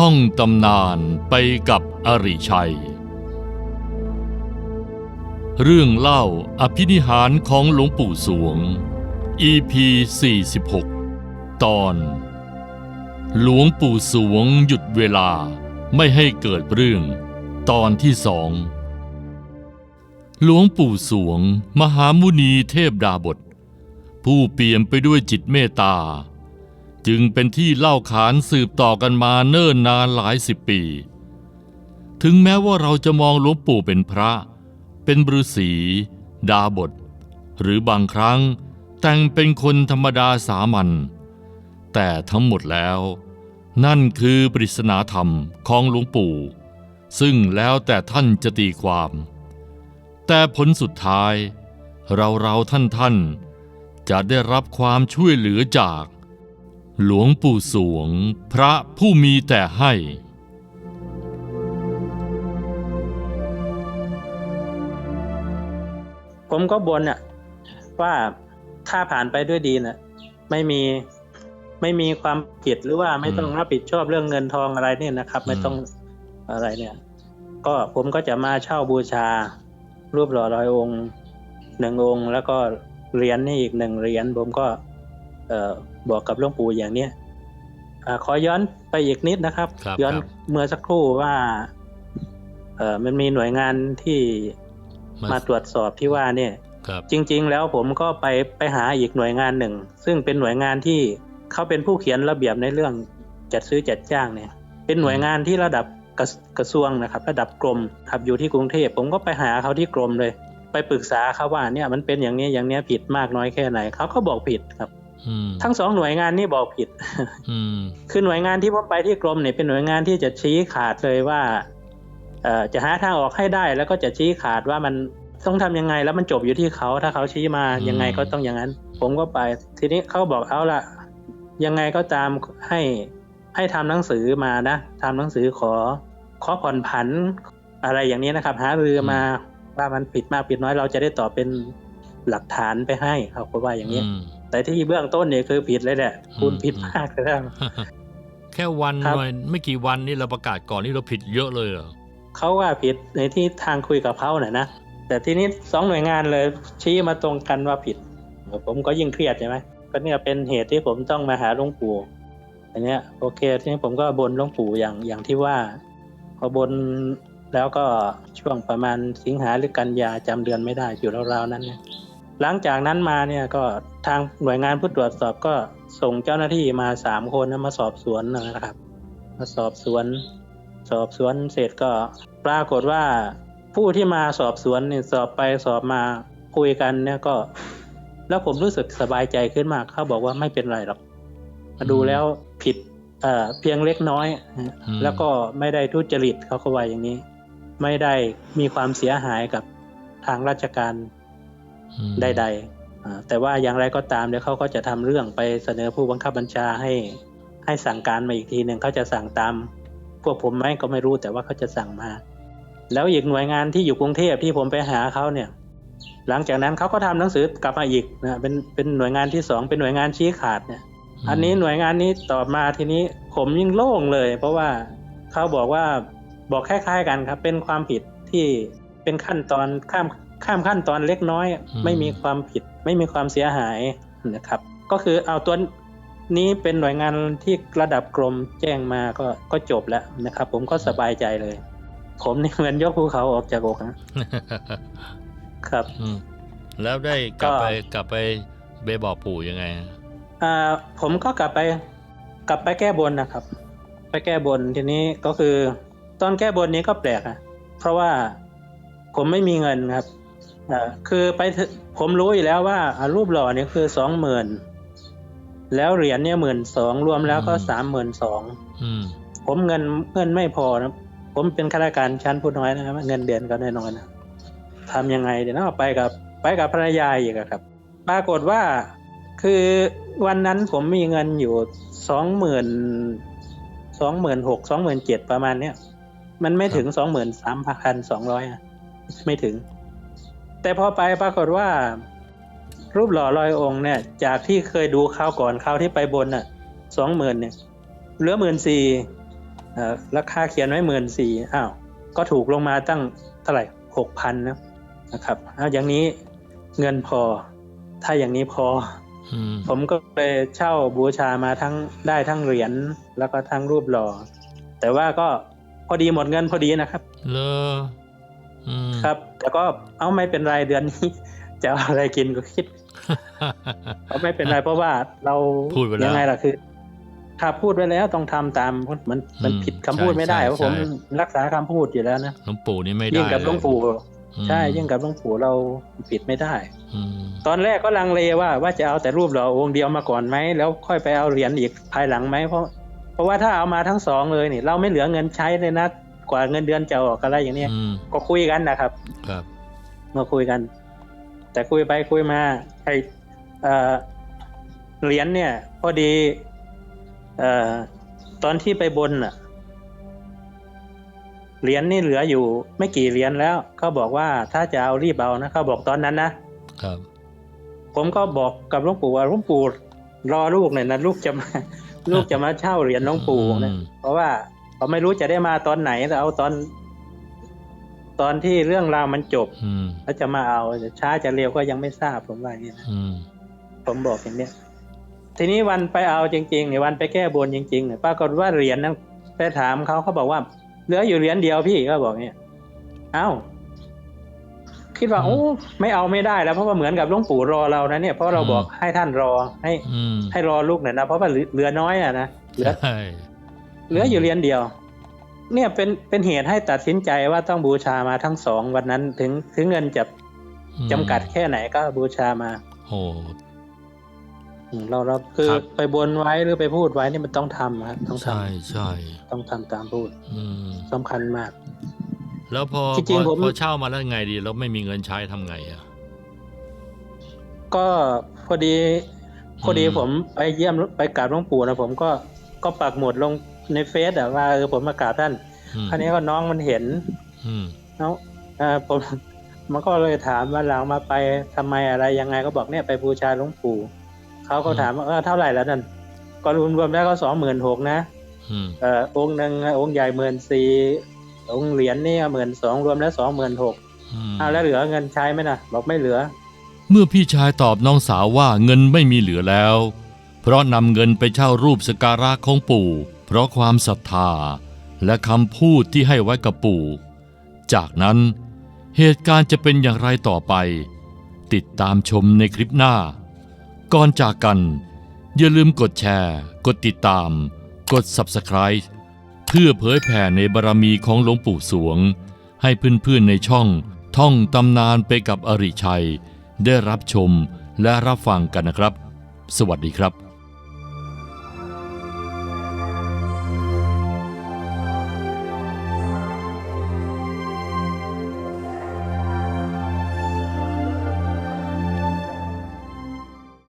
ท่องตำนานไปกับอริชัย เรื่องเล่าอภินิหารของหลวงปู่สวง EP 46 ตอน หลวงปู่สวงหยุดเวลาไม่ให้เกิดเรื่อง ตอนที่สอง หลวงปู่สวง มหามุนีเทพดาบท ผู้เปี่ยมไปด้วยจิตเมตตา จึงเป็นที่เล่าขานสืบต่อกันมาเนิ่นนานหลายสิบปี ถึงแม้ว่าเราจะมองหลวงปู่เป็นพระ เป็นฤาษีดาบท หรือบางครั้งแต่งเป็นคนธรรมดาสามัญแต่ทั้งหมดแล้ว นั่นคือปริศนาธรรมของหลวงปู่ ซึ่งแล้วแต่ท่านจะตีความ แต่ผลสุดท้าย เราเราท่านท่านๆจะได้รับความช่วยเหลือจาก หลวงปู่สวง พระผู้มีแต่ให้ ผมก็บนอะว่าถ้าผ่านไปด้วยดีน่ะไม่มีไม่มีความผิดหรือว่าไม่ต้องอืมรับผิดชอบเรื่องเงินทองอะไรเนี่ยนะครับ ไม่อืมต้องอะไรเนี่ย ก็ผมก็จะมาเช่าบูชา รูปหล่อร้อยองค์หนึ่งองค์ แล้วก็เหรียญนี่อีกหนึ่งเหรียญผมก็ เอ่อบอกกับหลวงปู่อย่างเนี้ยอาขอย้อนไปอีกนิดนะครับครับย้อนครับเมื่อสักครู่ว่าเอ่อมันมีหน่วยงานที่มาตรวจสอบที่ว่าเนี่ยครับจริง ๆ แล้วผมก็ไปไปหาอีกหน่วยงานหนึ่ง ซึ่งเป็นหน่วยงานที่เขาเป็นผู้เขียนระเบียบในเรื่องจัดซื้อจัดจ้างเนี่ย เป็นหน่วยงานที่ระดับกระกระทรวงนะครับ ระดับกรมครับอยู่ที่กรุงเทพผมก็ไปหาเขาที่กรมเลย ไปปรึกษาเขาว่าเนี่ยมันเป็นอย่างนี้อย่างเนี้ยผิดมากน้อยแค่ไหนเขาก็บอกผิดครับอืม ทั้งสองหน่วยงานนี่บอกผิดอืมคือหน่วยงานที่ผมไปที่กรมเนี่ยเป็นหน่วยงานที่จะชี้ขาดเลยว่าเอ่อจะหาทางออกให้ได้ แล้วก็จะชี้ขาดว่ามันต้องทำยังไงแล้วมันจบอยู่ที่เขาถ้าเขาชี้มาอืมยังไงก็ต้องอย่างนั้น ผมก็ไป ทีนี้เขาบอกเอาละยังไงก็ตามให้ให้ทำหนังสือมานะทำหนังสือขอขอผ่อนผันอะไรอย่างนี้นะครับ หารือมาว่ามันผิดมากผิดน้อยเราจะได้ตอบเป็นหลักฐานไปให้เขาก็ว่าอย่างนี้อืม แต่ที่เบื้องต้นเนี่ยคือผิดเลยแหละคุณอืมผิดมากเลยนะแค่วันครับหน่อยไม่กี่วันนี่เราประกาศก่อนนี่เราผิดเยอะเลยเหรอเขาว่าผิดในที่ทางคุยกับเขาน่ะนะแต่ทีนี้สองหน่วยงานเลยชี้มาตรงกันว่าผิด ผมก็ยิ่งเครียดใช่ไหมก็เนี่ยเป็นเหตุที่ผมต้องมาหาหลวงปู่อันเนี้ยโอเคทีนี้ผมก็บนหลวงปู่อย่างอย่างที่ว่าพอบนแล้วก็ช่วงประมาณสิงหาหรือกันยาจำเดือนไม่ได้อยู่ราวๆนั้นเนี่ย หลังจากนั้นมาเนี่ยก็ทางหน่วยงานผู้ตรวจสอบก็ส่งเจ้าหน้าที่มาสามคนนะมาสอบสวนนะครับ มาสอบสวน สอบสวนเสร็จก็ปรากฏว่าผู้ที่มาสอบสวนเนี่ยสอบไปสอบมาคุยกันเนี่ยก็ แล้วผมรู้สึกสบายใจขึ้นมากเขาบอกว่าไม่เป็นไรหรอกมาดูแล้วผิดเอ่อเพียงเล็กน้อยนะอืมแล้วก็ไม่ได้ทุจริตเขาก็ว่าอย่างนี้ ไม่ได้มีความเสียหายกับทางราชการอืม ใดๆอ่าแต่ว่าอย่างไรก็ตามเดี๋ยวเขาก็จะทำเรื่องไปเสนอผู้บังคับบัญชาให้ ให้สั่งการมาอีกทีหนึ่งเขาจะสั่งตาม พวกผมไหมก็ไม่รู้แต่ว่าเขาจะสั่งมา แล้วอีกหน่วยงานที่อยู่กรุงเทพที่ผมไปหาเขาเนี่ย หลังจากนั้นเขาก็ทำหนังสือกลับมาอีกนะเป็นเป็นหน่วยงานที่สองเป็นหน่วยงานชี้ขาดเนี่ย อันนี้หน่วยงานนี้ตอบมาทีนี้ผมยิ่งโล่งเลย เพราะว่าเขาบอกว่าบอกคล้ายๆกันครับ เป็นความผิดที่เป็นขั้นตอนข้าม ข้ามขั้นตอนเล็กน้อย ไม่มีความผิด ไม่มีความเสียหายนะครับ ก็คือเอาตัวนี้เป็นหน่วยงานที่ระดับกรมแจ้งมาก็ก็จบแล้วนะครับ ผมก็สบายใจเลย ผมนี่เหมือนยกภูเขาออกจากอกนะครับอืมแล้วได้กลับก็ไปกลับไปเบบอกปู่ยังไงอ่า ผมก็กลับไป กลับไปแก้บนนะครับ ไปแก้บนทีนี้ก็คือ ตอนแก้บนนี้ก็แปลกอะเพราะว่าผมไม่มีเงินครับอ่า คือไปถึผมรู้อยู่แล้วว่าอ่ารูปหล่อเนี่ยคือสองหมื่นแล้วเหรียญเนี่ยหมื่นสองรวมแล้วก็อืมสามหมื่นสองอืมผมเงินเงินไม่พอนะผมเป็นข้าราชการชั้นผู้น้อยนะครับเงินเดือนก็น้อยๆนะทำยังไงเดี๋ยวนะไปกับไปกับภรรยาอีกอะครับ ปรากฏว่าคือวันนั้นผมมีเงินอยู่สองหมื่นสองหมื่นหกสองหมื่นเจ็ดประมาณเนี้ยมันไม่ถึงสองหมื่นสามพันสองร้อยไม่ถึง แต่พอไปปรากฏว่า รูปหล่อลอยองค์เนี่ย จากที่เคยดูคราวก่อนคราวที่ไปบนน่ะสองหมื่นเนี่ยเหลือหมื่นสี่เอ่อราคาเขียนไว้หมื่นสี่อ้าวก็ถูกลงมาตั้งเท่าไหร่หกพันนะนะครับเอาอย่างนี้เงินพอ ถ้าอย่างนี้พออืมผมก็เลยเช่าบูชามาทั้งได้ทั้งเหรียญแล้วก็ทั้งรูปหล่อ แต่ว่าก็พอดีหมดเงินพอดีนะครับ เลออืม ครับแต่ก็เอาไม่เป็นไรเดือนนี้ จะเอาอะไรกินก็คิดเอาไม่เป็นไรเพราะว่าเราพูดไปแล้วยังไงล่ะคือถ้าพูดไว้แล้วต้องทำตามมันมันอืมผิดคำพูดไม่ได้ใช่เพราะผมใช่รักษาคำพูดอยู่แล้วนะหลวงปู่นี่ไม่ได้ยิ่งกับหลวงปู่อืมใช่ยิ่งกับหลวงปู่เราผิดไม่ได้อืมตอนแรกก็ลังเลว่าว่าจะเอาแต่รูปหล่อองค์เดียวมาก่อนไหมแล้วค่อยไปเอาเหรียญอีกภายหลังไหมเพราะเพราะว่าถ้าเอามาทั้งสองเลยนี่ เราไม่เหลือเงินใช้เลยนะ กว่าเงินเดือนจะออกอะไรอย่างเนี้ยอืมก็คุยกันนะครับ ครับ มาคุยกัน แต่คุยไปคุยมาไอเอ่อเหรียญเนี่ย พอดีเอ่อตอนที่ไปบนน่ะเหรียญนี่เหลืออยู่ ไม่กี่เหรียญแล้วเขาบอกว่าถ้าจะเอารีบเอานะเขาบอกตอนนั้นนะครับ ผมก็บอกกับหลวงปู่ว่าหลวงปู่รอลูกหน่อยนะลูกจะมา ลูกจะมาเช่าเหรียญหลวงปู่นะอืม เพราะว่า เขาไม่รู้จะได้มาตอนไหนแต่เอาตอน ตอนที่เรื่องราวมันจบอืมแล้วจะมาเอาจะช้าจะเร็วก็ยังไม่ทราบผมว่าอย่างนี้นะอืมผมบอกอย่างเนี้ยทีนี้วันไปเอาจริงๆเนี่ยวันไปแก้บนจริงๆเนี่ยปรากฏว่าเหรียญนั้นไปถามเขาเขาบอกว่าเหลืออยู่เหรียญเดียวพี่ก็บอกเนี่ยเอ้าคิดว่าอืมโอ้ไม่เอาไม่ได้แล้วเพราะว่าเหมือนกับหลวงปู่รอเรานะเนี่ยเพราะเราอืมบอกให้ท่านรอให้อืมให้รอลูกหน่อยนะเพราะว่าเหลือเหลือน้อยอะนะเหลือใช่ เหลืออยู่เหรียญเดียว เนี่ยเป็นเป็นเหตุให้ตัดสินใจว่าต้องบูชามาทั้งสองวันนั้นถึงถึงเงินจะอืมจำกัดแค่ไหนก็บูชามา โอ้อืมเราเราคือครับไปบนไว้หรือไปพูดไว้นี่มันต้องทำครับต้องทใช่ใช่ำต้องทำตามพูดอืมสำคัญมาก แล้วพอจริงๆพอผมพอเช่ามาแล้วไงดีแล้วไม่มีเงินใช้ทำไงอะก็พอดีพอดีอืมผมไปเยี่ยมไปกราบหลวงปู่นะผมก็ก็ปักหมุดลง ในเฟซอะว่าเออผมมากราบท่านอืมคราวนี้ก็น้องมันเห็นอืมแล้วเอ่อผมมันก็เลยถามว่าหลังมาไปทำไมอะไรยังไงก็บอกเนี่ยไปบูชาหลวงปู่เขาก็ถามว่าเออเท่าไหร่แล้วนั่นก็รวมรวมๆแล้วก็สองหมื่นหกนะอืมเอ่อองค์หนึ่งองค์ใหญ่หมื่นสี่องค์เหรียญนี่หมื่นสองรวมแล้วสองหมื่นหกอืมเอาแล้วเหลือเงินใช้ไหมนะบอกไม่เหลือ เมื่อพี่ชายตอบน้องสาวว่าเงินไม่มีเหลือแล้ว เพราะนำเงินไปเช่ารูปสกการะของปู่ เพราะความศรัทธาและคำพูดที่ให้ไว้กับปู่ จากนั้นเหตุการณ์จะเป็นอย่างไรต่อไป ติดตามชมในคลิปหน้า ก่อนจากกัน อย่าลืมกดแชร์ กดติดตาม กด Subscribe เพื่อเผยแผ่ในบารมีของหลวงปู่สวง ให้เพื่อนๆในช่องท่องตำนานไปกับอริชัย ได้รับชมและรับฟังกันนะครับ สวัสดีครับ